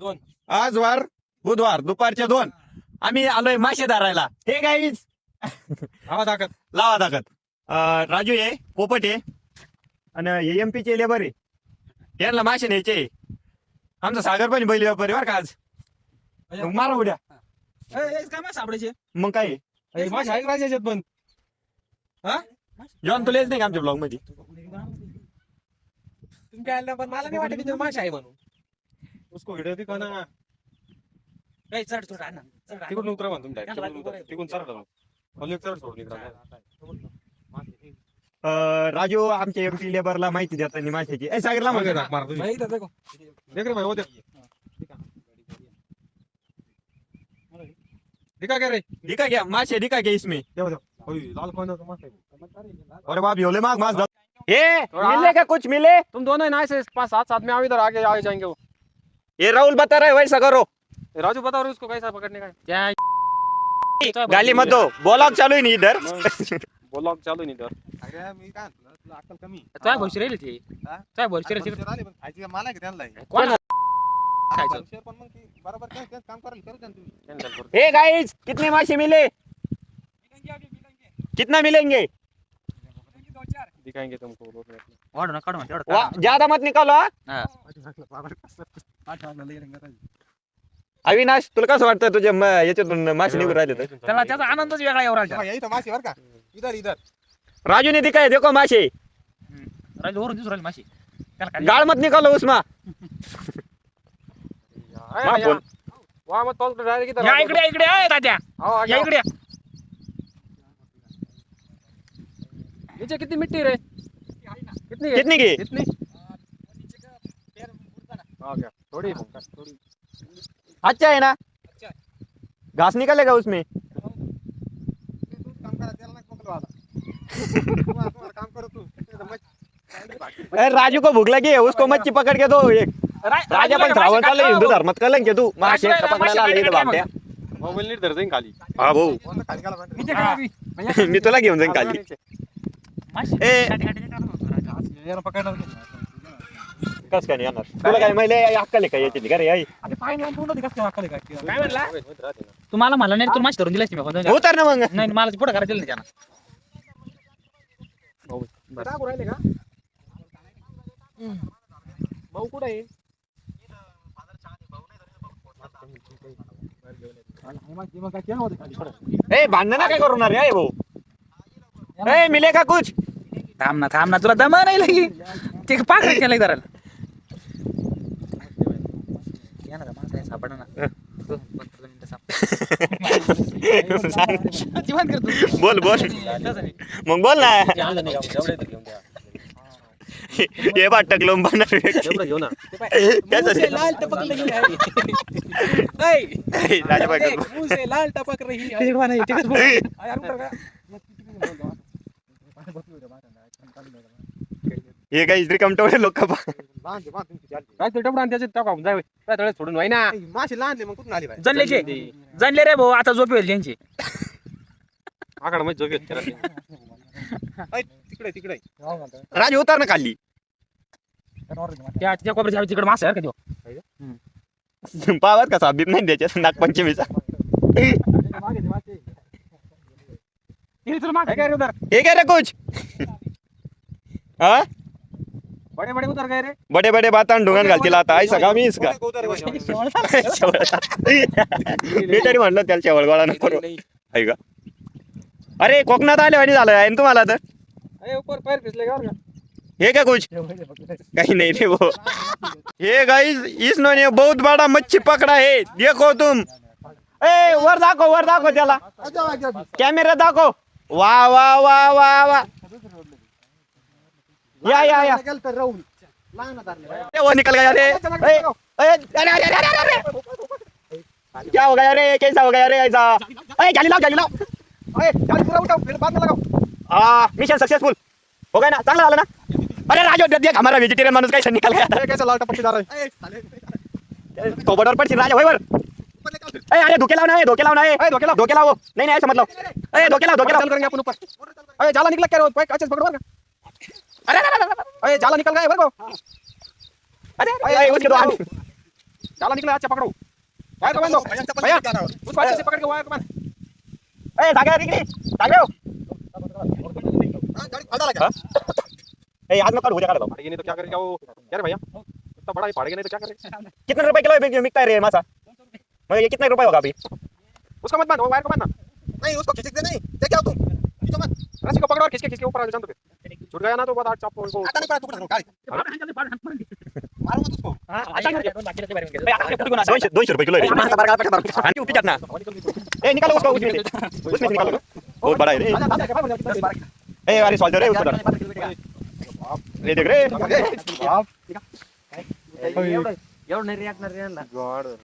दोन. आज वार बुधवार दुपारचे दोन. आम्ही आलोय मासे धरायला हे गाईज हवा ताकद. लावा ताकद. अं, राजू आहे पोपट आहे आणि एम चे लेबर आहे यांना मासे न्यायचे आमचा सागर पण बैल व्यापारी बरं का आज. मग मारा उड्या. काय मास सापडायचे? मग काय? आहे? ए, मासे आहे का पण. जॉन तुला येत नाही का आमच्या ब्लॉगमध्ये? तुम्ही काय पण मला नाही वाटत की मासे आहे म्हणून. उसको व्हिडिओ दिखा ना ए, चढ चढ आण ना, चढ आण. तिकडून उतरा म्हणतो तुम्ही direct. उतरा. तिकडून चढ जाऊ. खाली एक चढ सोडून इकडं. अं, राजू आमच्या एम पी लेबरला माहिती देतात माशाची. ए सागरला मागे म्हणतो टाक, मारा तुम्ही. देख. रे भाई, वो देख. दिखा क्या रे. दिखा क्या मासे दिखा क्या इसमें. देव देव ओय, लाल कोण होतं मासे. अरे बाप योले माग मास ए मिले क्या कुछ मिले? तुम दोनों ही ना ऐसे पाँच सात सात में आओ इधर आगे आगे जाएँगे वो. ये राहुल बता रहा है वैसा करो राजू बताओ रे उसको कैसा पकड़ने का है? गाली मत दो। ब्लॉग चालू है नहीं इधर। बोला चालू नाही तर अरे मी काय म्हणतो, तुला अक्कल कमी राहिली ती हा? तुझ्या भरशी अरे राहिली आले पण खायची काय मला आहे का त्यांना हे? कोण? खायचं. पंक्चर पण मग ती बरोबर काय काय काम करायला करू द्या ना तुम्ही? Cancel करतो. हे गाइस कितने मासे मिले? कितना मिलेंगे? दिखाएँगे तुमको दो में वाढू ना काढू ना तेवढं ज़्यादा मत निकालो हा. अविनाश तुला कसं वाटतं तुझ्या याच्यातून मासे निघून राहिले त्याला त्याचा आनंदच वेगळा येऊ माशी बर का? इधर इधर. राजूने ती काय देखो मासे राहिले वरून दिसून राहिले माशी. त्याला काय- निघालो उस्मा. वा मग इकडे इकडे आहे तात्या. हो, इकडे. किती मिट्टी रे? कितनी है? इतनी थोड़ी अच्छा है ना अच्छा घास निकलेगा उसमें राजू को भूख लगी है उसको मच्छी पकड़ के दो एक राजा पण धावत चालले हिंदू धर्मात कलंक के तू माशे पकडायला आले इथं बांट्या मोबाईल नीट धरते खाली हा भाऊ मी तुला घेऊन जाईन खाली ए कस काय नाही येणार तुला काय माहिले अक्कल आहे का याची का रे आई नाही नाही? काय म्हणला तुम्हाला मला नाही माशी धरून दिलास मी बघा. उतर ना मग नाही मला पुढे करायचं नाही त्यांना टाकू राहिले का भाऊ कुठे आहे. ए भांडण काय करू ना रे भाऊ ए मिले का कुछ थांब ना थांब ना तुला दमा नाही लगी ते पाकड केलं जरा या ना रे, मला काय सापडा ना दोन- पंधरा मिनिटं सापडा. जिवंत कर तू. बोल बोल. मग बोल ना। हे बा टकलो घेऊ ना। लाल टपक रही है। काही लोक लहान ते, लहान तुमची चालली. काय ते डबडा त्याच्यात टाका जाय. काय तळे सोडून व्हाय ना मासे लहान मग कुठून आली रे भाऊ आता झोप येईल त्यांची. आकडा मध्ये झोप येत त्याला. ऐ, तिकडे तिकडे. राज उतर ना खाली. त्या त्या कोपऱ्याच्या तिकडे मासा आहे का पावात का साबीप नाही द्यायच्या नागपंचमीचा. तुला मासा काय रे उधर हे काय रे कुछ हा? बडे बडे उधर गए रे. बडे बडे बातान घालतील आता. आई सगळा मीच का. मी तरी म्हणलं त्याला शेवळगोळा नको करू. ऐका. अरे कोकणात आले वाणी झालं. आहे ना तुम्हाला तर? अरे ऊपर पैर फिसलेगा और क्या? हे क्या कुछ? कहीं नहीं रे वो ये गाइस इसने बहुत बड़ा मच्छी पकड़ा है. देखो तुम. ए वर दाखव वर दाखव त्याला. कॅमेरा दाखव. वा वा वा वा वा. या या या गेलं तर राहून. लहान धरले. ए, वो निकल गया रे ए, ए, अरे अरे अरे अरे अरे अरे क्या हो गया रे कैसा हो गया रे ऐसा ए जाली लाओ जाली लाओ ए, जाली पुरा उठाव, फिर बाद में लगाओ. हाँ मिशन सक्सेसफुल हो गया ना चांगला झालं ना अरे राजू देख हमारा वेजिटेरियन माणूस कैसे निकल गया ए, कैसा लाल टपकदार आहे. ए, साले. कोबडवर पडशील राजा होय वर ऊपर. ए अरे धोके लाव ना ए, धोके लाव ना ए ए, धोके लाव. धोके लाव नहीं नहीं ऐसा मतलब ए धोके लाव धोके चल करेंगे अपन ऊपर ए, जाला निकला क्या रे? पैक अच्छे से पकड़ो का? अरे अरे अरे, अरे जाला निकल गया है का? अरे अरे, अरे उसके दो चला निकले अच्छा पकड़ो। वायर को बांधो भैया। निकाल हूँ। उस बात से पकड़ के वायर को बाँध ए सागर इकडे सागर हाँ, गाड़ी फाड़ा लगा। ए आज मैं कल हो जाएगा तो फाड़ेंगे नहीं तो क्या करेगा वो? क्या रे भैया? इतना बड़ा ही फाड़ेंगे नहीं तो क्या करेगा? कितने रुपए किलो बिक- बिकता है रे मासा? मगर ये कितने रुपए होगा अभी? उसका मत बाँध वो वायर को बांधना। नहीं उसको खींच दे नहीं। देख क्या तुम? खींचो मत। रस्सी को पकड़ो और खींच के खींच के ऊपर आ जाओ फिर। छूट गया ना तो बात चाप को आता नहीं पड़ा टुकड़ा करो गाड़ी मारो मत उसको दोनशे दोनशे रुपए किलो रे आणखी उपी ना ए निकालो उसको उसमें उसमें निकालो बहुत बड़ा है रे ए अरे सॉल्जर रे उसको डाल रे देख रे एवढं नाही रिॲक्ट नाही